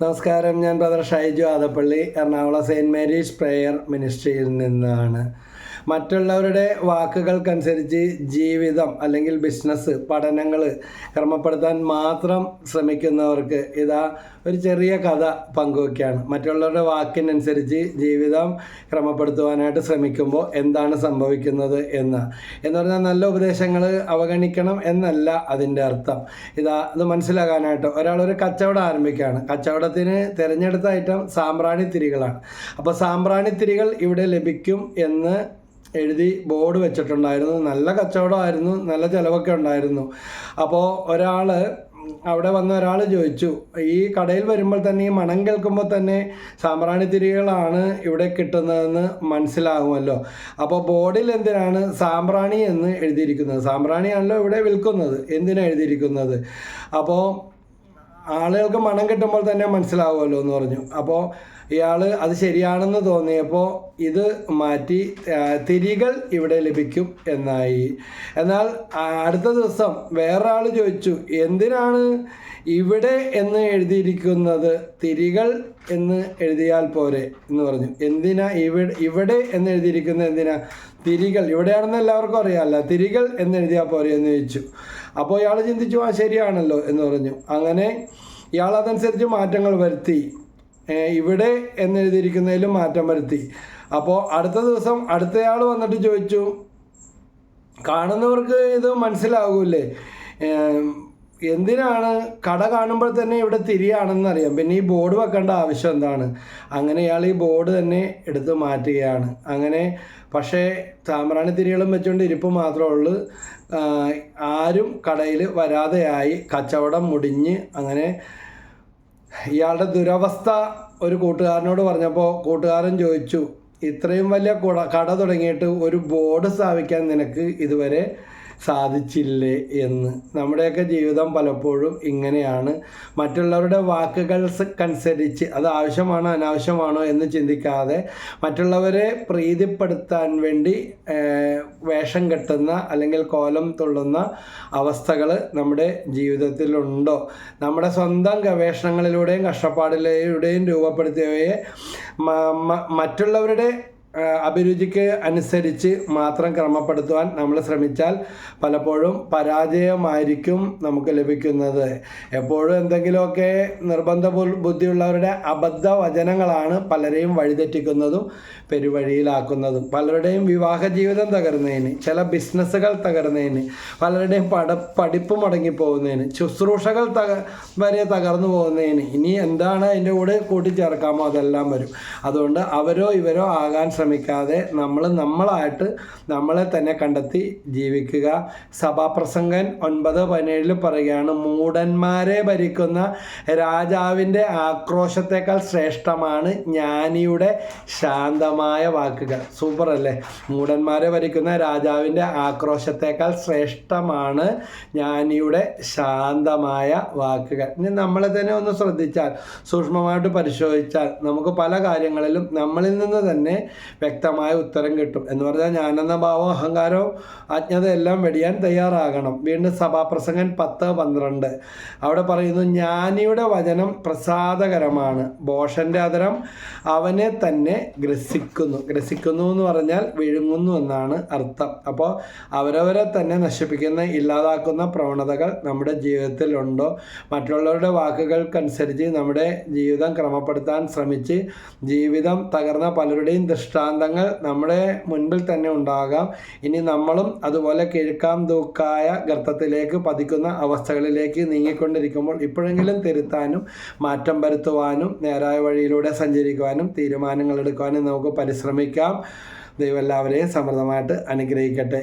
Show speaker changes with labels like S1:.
S1: നമസ്കാരം ഞാൻ brother Shaiju Adappally Ernakulam saint Mary's prayer മിനിസ്ട്രിയിൽ നിന്നാണ്. മറ്റുള്ളവരുടെ വാക്കുകൾക്കനുസരിച്ച് ജീവിതം അല്ലെങ്കിൽ ബിസിനസ് പഠനങ്ങൾ ക്രമപ്പെടുത്താൻ മാത്രം ശ്രമിക്കുന്നവർക്ക് ഇതാ ഒരു ചെറിയ കഥ പങ്കുവയ്ക്കുകയാണ് മറ്റുള്ളവരുടെ വാക്കിനനുസരിച്ച് ജീവിതം ക്രമപ്പെടുത്തുവാനായിട്ട് ശ്രമിക്കുമ്പോൾ എന്താണ് സംഭവിക്കുന്നത് എന്ന്. എന്ന് പറഞ്ഞാൽ നല്ല ഉപദേശങ്ങൾ അവഗണിക്കണം എന്നല്ല അതിന്റെ അർത്ഥം. ഇതാ അത് മനസ്സിലാകാനായിട്ട് ഒരാളൊരു കച്ചവടം ആരംഭിക്കുകയാണ്. കച്ചവടത്തിന് തിരഞ്ഞെടുത്ത ഐറ്റം സാമ്പ്രാണി തിരികളാണ് അപ്പോൾ സാമ്പ്രാണി തിരികൾ ഇവിടെ ലഭിക്കും എന്ന് എഴുതി ബോർഡ് വെച്ചിട്ടുണ്ടായിരുന്നു. നല്ല കച്ചവടമായിരുന്നു. നല്ല ചിലവൊക്കെ ഉണ്ടായിരുന്നു. അപ്പോൾ ഒരാൾ അവിടെ വന്ന ഒരാൾ ചോദിച്ചു ഈ കടയിൽ വരുമ്പോൾ തന്നെ ഈ മണം കേൾക്കുമ്പോൾ തന്നെ സാമ്പ്രാണി തിരികളാണ് ഇവിടെ കിട്ടുന്നതെന്ന് മനസ്സിലാകുമല്ലോ. അപ്പോൾ ബോർഡിൽ എന്തിനാണ് സാമ്പ്രാണി എന്ന് എഴുതിയിരിക്കുന്നത്? സാമ്പ്രാണിയാണല്ലോ ഇവിടെ വിൽക്കുന്നത്. എന്തിനാണ് എഴുതിയിരിക്കുന്നത്? അപ്പോൾ ആളുകൾക്ക് മണം കിട്ടുമ്പോൾ തന്നെ മനസ്സിലാവുമല്ലോ എന്ന് പറഞ്ഞു. അപ്പോൾ ഇയാൾ അത് ശരിയാണെന്ന് തോന്നിയപ്പോൾ ഇത് മാറ്റി തിരികൾ ഇവിടെ ലഭിക്കും എന്നായി. എന്നാൽ അടുത്ത ദിവസം വേറൊരാൾ ചോദിച്ചു എന്തിനാണ് ഇവിടെ എന്ന് എഴുതിയിരിക്കുന്നത്? തിരികൾ എന്ന് എഴുതിയാൽ പോരെ? എന്ന് പറഞ്ഞു. എന്തിനാ ഇവിടെ ഇവിടെ എന്ന് എഴുതിയിരിക്കുന്നത് എന്തിനാ? തിരികൾ. ഇവിടെയാണെന്ന് എല്ലാവർക്കും അറിയാമല്ല തിരികൾ എന്ന് എഴുതിയാൽ പോരെ എന്ന് ചോദിച്ചു. അപ്പോൾ ഇയാൾ ചിന്തിച്ചു ആ ശരിയാണല്ലോ എന്ന് പറഞ്ഞു. അങ്ങനെ ഇയാൾ അതനുസരിച്ച് മാറ്റങ്ങൾ വരുത്തി. ഇവിടെ എന്നെഴുതിയിരിക്കുന്നതിലും മാറ്റം വരുത്തി. അപ്പോൾ അടുത്ത ദിവസം അടുത്തയാൾ വന്നിട്ട് ചോദിച്ചു കാണുന്നവർക്ക് ഇത് മനസ്സിലാകൂലേ എന്തിനാണ് കട കാണുമ്പോൾ തന്നെ ഇവിടെ തിരിയാണെന്ന് അറിയാം പിന്നെ ഈ ബോർഡ് വെക്കേണ്ട ആവശ്യം എന്താണ്? അങ്ങനെ ഇയാൾ ഈ ബോർഡ് തന്നെ എടുത്ത് മാറ്റുകയാണ്. അങ്ങനെ പക്ഷേ താമരാണി തിരികളും വെച്ചുകൊണ്ട് ഇരിപ്പ് മാത്രമേ ഉള്ളൂ. ആരും കടയിൽ വരാതെയായി കച്ചവടം മുടിഞ്ഞ് അങ്ങനെ ഇയാളുടെ ദുരവസ്ഥ ഒരു കൂട്ടുകാരനോട് പറഞ്ഞപ്പോൾ കൂട്ടുകാരൻ ചോദിച്ചു ഇത്രയും വലിയ കട തുടങ്ങിയിട്ട് ഒരു ബോർഡ് സ്ഥാപിക്കാൻ നിനക്ക് ഇതുവരെ സാധിച്ചില്ലേ എന്ന്. നമ്മുടെയൊക്കെ ജീവിതം പലപ്പോഴും ഇങ്ങനെയാണ്. മറ്റുള്ളവരുടെ വാക്കുകൾക്കനുസരിച്ച് അത് ആവശ്യമാണോ അനാവശ്യമാണോ എന്ന് ചിന്തിക്കാതെ മറ്റുള്ളവരെ പ്രീതിപ്പെടുത്താൻ വേണ്ടി വേഷം കെട്ടുന്ന അല്ലെങ്കിൽ കോലം തുള്ളുന്ന അവസ്ഥകൾ നമ്മുടെ ജീവിതത്തിലുണ്ടോ? നമ്മുടെ സ്വന്തം ഗവേഷണങ്ങളിലൂടെയും കഷ്ടപ്പാടിലൂടെയും രൂപപ്പെടുത്തിയവയെ മറ്റുള്ളവരുടെ അഭിരുചിക്ക് അനുസരിച്ച് മാത്രം ക്രമപ്പെടുത്തുവാൻ നമ്മൾ ശ്രമിച്ചാൽ പലപ്പോഴും പരാജയമായിരിക്കും നമുക്ക് ലഭിക്കുന്നത്. എപ്പോഴും എന്തെങ്കിലുമൊക്കെ നിർബന്ധ ബുദ്ധിയുള്ളവരുടെ അബദ്ധ വചനങ്ങളാണ് പലരെയും വഴിതെറ്റിക്കുന്നതും പെരുവഴിയിലാക്കുന്നതും. പലരുടെയും വിവാഹ ജീവിതം തകർന്നതിന് ചില ബിസിനസ്സുകൾ തകർന്നതിന് പലരുടെയും പട പഠിപ്പ് മുടങ്ങിപ്പോകുന്നതിന് ശുശ്രൂഷകൾ തക വരെ തകർന്നു പോകുന്നതിന് ഇനി എന്താണ് അതിന്റെ കൂടെ കൂട്ടിച്ചേർക്കാമോ അതെല്ലാം വരും. അതുകൊണ്ട് അവരോ ഇവരോ ആകാൻ ശ്രമിക്കാതെ നമ്മൾ നമ്മളായിട്ട് നമ്മളെ തന്നെ കണ്ടെത്തി ജീവിക്കുക. സഭാപ്രസംഗൻ ഒൻപത് പതിനേഴിൽ പറയുകയാണ് മൂടന്മാരെ ഭരിക്കുന്ന രാജാവിന്റെ ആക്രോശത്തെക്കാൾ ശ്രേഷ്ഠമാണ് ജ്ഞാനിയുടെ ശാന്തമായ വാക്കുകൾ. സൂപ്പർ അല്ലേ? മൂടന്മാരെ ഭരിക്കുന്ന രാജാവിന്റെ ആക്രോശത്തെക്കാൾ ശ്രേഷ്ഠമാണ് ജ്ഞാനിയുടെ ശാന്തമായ വാക്കുകൾ. ഇനി നമ്മളെ തന്നെ ഒന്ന് ശ്രദ്ധിച്ചാൽ സൂക്ഷ്മമായിട്ട് പരിശോധിച്ചാൽ നമുക്ക് പല കാര്യങ്ങളിലും നമ്മളിൽ നിന്ന് തന്നെ വ്യക്തമായ ഉത്തരം കിട്ടും. എന്ന് പറഞ്ഞാൽ ഞാനെന്ന ഭാവം അഹങ്കാരവും അജ്ഞതയെല്ലാം വെടിയാൻ തയ്യാറാകണം. വീണ്ടും സഭാപ്രസംഗൻ പത്ത് പന്ത്രണ്ട്. അവിടെ പറയുന്നു ജ്ഞാനിയുടെ വചനം പ്രസാദകരമാണ്. ബോഷന്റെ അതരം അവനെ തന്നെ ഗ്രസിക്കുന്നു. ഗ്രസിക്കുന്നു എന്ന് പറഞ്ഞാൽ വിഴുങ്ങുന്നു എന്നാണ് അർത്ഥം. അപ്പോൾ അവരവരെ തന്നെ നശിപ്പിക്കുന്ന ഇല്ലാതാക്കുന്ന പ്രവണതകൾ നമ്മുടെ ജീവിതത്തിലുണ്ടോ മറ്റുള്ളവരുടെ വാക്കുകൾക്കനുസരിച്ച് നമ്മുടെ ജീവിതം ക്രമപ്പെടുത്താൻ ശ്രമിച്ച് ജീവിതം തകർന്ന പലരുടെയും ദൃഷ്ടാന്തങ്ങൾ നമ്മുടെ മുൻപിൽ തന്നെ ഉണ്ടാകാം. ഇനി നമ്മളും അതുപോലെ കിഴക്കാം ദൂക്കായ ഗർത്തത്തിലേക്ക് പതിക്കുന്ന അവസ്ഥകളിലേക്ക് നീങ്ങിക്കൊണ്ടിരിക്കുമ്പോൾ ഇപ്പോഴെങ്കിലും തിരുത്താനും മാറ്റം വരുത്തുവാനും നേരായ വഴിയിലൂടെ സഞ്ചരിക്കുവാനും തീരുമാനങ്ങൾ എടുക്കുവാനും നമുക്ക് പരിശ്രമിക്കാം. ദൈവം എല്ലാവരെയും സമൃദ്ധമായിട്ട് അനുഗ്രഹിക്കട്ടെ.